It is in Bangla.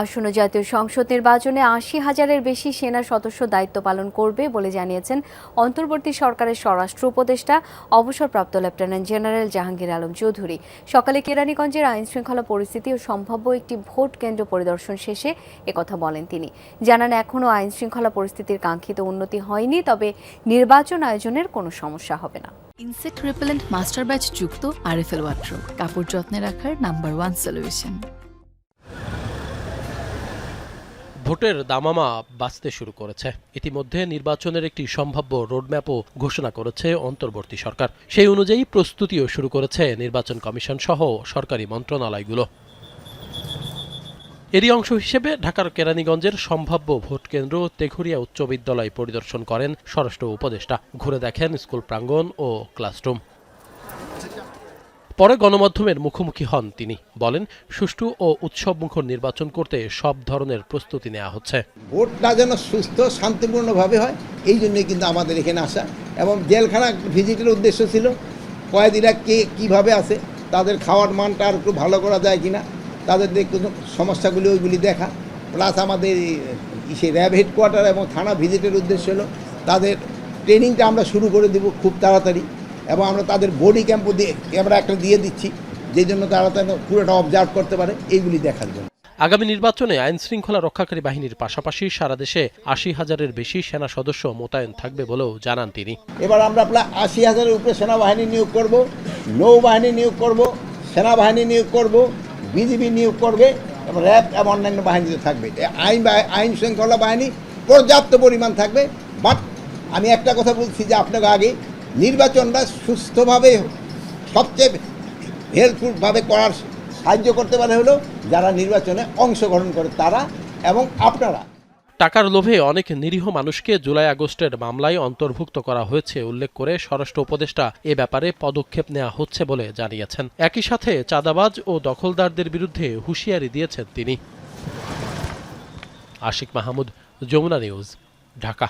আসন্ন জাতীয় সংসদ নির্বাচনে আশি হাজারের বেশি সেনা সদস্য দায়িত্ব পালন করবে বলে জানিয়েছেন অন্তর্বর্তী সরকারের স্বরাষ্ট্র উপদেষ্টা, অবসরপ্রাপ্ত লেফটেন্যান্ট জেনারেল জাহাঙ্গীর আলম চৌধুরী। সকালে কেরানীগঞ্জের আইন শৃঙ্খলা পরিস্থিতি ও সম্ভাব্য একটি ভোট কেন্দ্র পরিদর্শন শেষে একথা বলেন তিনি। জানান, এখনও আইন শৃঙ্খলা পরিস্থিতির কাঙ্ক্ষিত উন্নতি হয়নি, তবে নির্বাচন আয়োজনের কোনো সমস্যা হবে না। ইনসেক্ট রিপেলেন্ট মাস্টার ব্যাচ যুক্ত আরএফএল ওয়াট্রো কাপড় যত্নে রাখার নাম্বার ওয়ান সলিউশন। ভোটের দামামা বাঁচতে শুরু করেছে। ইতিমধ্যে নির্বাচনের একটি সম্ভাব্য রোডম্যাপও ঘোষণা করেছে অন্তর্বর্তী সরকার। সেই অনুযায়ী প্রস্তুতিও শুরু করেছে নির্বাচন কমিশন সহ সরকারি মন্ত্রণালয়গুলো। এরই অংশ হিসেবে ঢাকার কেরানীগঞ্জের সম্ভাব্য ভোট কেন্দ্র তেঘুরিয়া উচ্চ বিদ্যালয় পরিদর্শন করেন স্বরাষ্ট্র উপদেষ্টা। ঘুরে দেখেন স্কুল প্রাঙ্গণ ও ক্লাসরুম। পরে গণমাধ্যমের মুখোমুখি হন তিনি। বলেন, সুষ্ঠু ও উৎসবমুখর নির্বাচন করতে সব ধরনের প্রস্তুতি নেওয়া হচ্ছে। ভোটটা যেন সুস্থ, শান্তিপূর্ণভাবে হয়, এই জন্যই কিন্তু আমাদের এখানে আসা। এবং জেলখানা ভিজিটের উদ্দেশ্য ছিল, কয়েদিরা কে কীভাবে আছে, তাদের খাওয়ার মানটা আর একটু ভালো করা যায় কিনা, তাদের কোনো সমস্যাগুলি ওইগুলি দেখা। প্লাস আমাদের সে র্যাব হেডকোয়ার্টার এবং থানা ভিজিটের উদ্দেশ্য হলো, তাদের ট্রেনিংটা আমরা শুরু করে দেব খুব তাড়াতাড়ি। এবং আমরা তাদের বডি ক্যাম্পও দিয়ে ক্যামেরা একটা দিয়ে দিচ্ছি যেই জন্য তারা যেন পুরোটা অবজার্ভ করতে পারে এইগুলি দেখার জন্য। আগামী নির্বাচনে আইন শৃঙ্খলা রক্ষাকারী বাহিনীর পাশাপাশি সারা দেশে আশি হাজারের বেশি সেনা সদস্য মোতায়েন থাকবে বলেও জানান তিনি। এবার আমরা প্রায় আশি হাজারের উপরে সেনাবাহিনী নিয়োগ করব নৌবাহিনী নিয়োগ করব সেনাবাহিনী নিয়োগ করব বিজিবি নিয়োগ করবে এবং র্যাব এবং অন্যান্য বাহিনী তো থাকবে। আইন আইন শৃঙ্খলা বাহিনী পর্যাপ্ত পরিমাণ থাকবে বাট আমি একটা কথা বলছি যে আপনাকে আগে নির্বাচনটা সুস্থভাবে সবচেয়ে হেল্পফুলভাবে করার সাহায্য করতে পারে হলো যারা নির্বাচনে অংশগ্রহণ করে তারা এবং আপনারা। টাকার লোভে অনেক নিরীহ মানুষকে জুলাই আগস্টের মামলায় অন্তর্ভুক্ত করা হয়েছে উল্লেখ করে স্বরাষ্ট্র উপদেষ্টা এ ব্যাপারে পদক্ষেপ নেওয়া হচ্ছে বলে জানিয়েছেন। একই সাথে চাঁদাবাজ ও দখলদারদের বিরুদ্ধে হুঁশিয়ারি দিয়েছেন তিনি। আশিক মাহমুদ, যমুনা নিউজ, ঢাকা।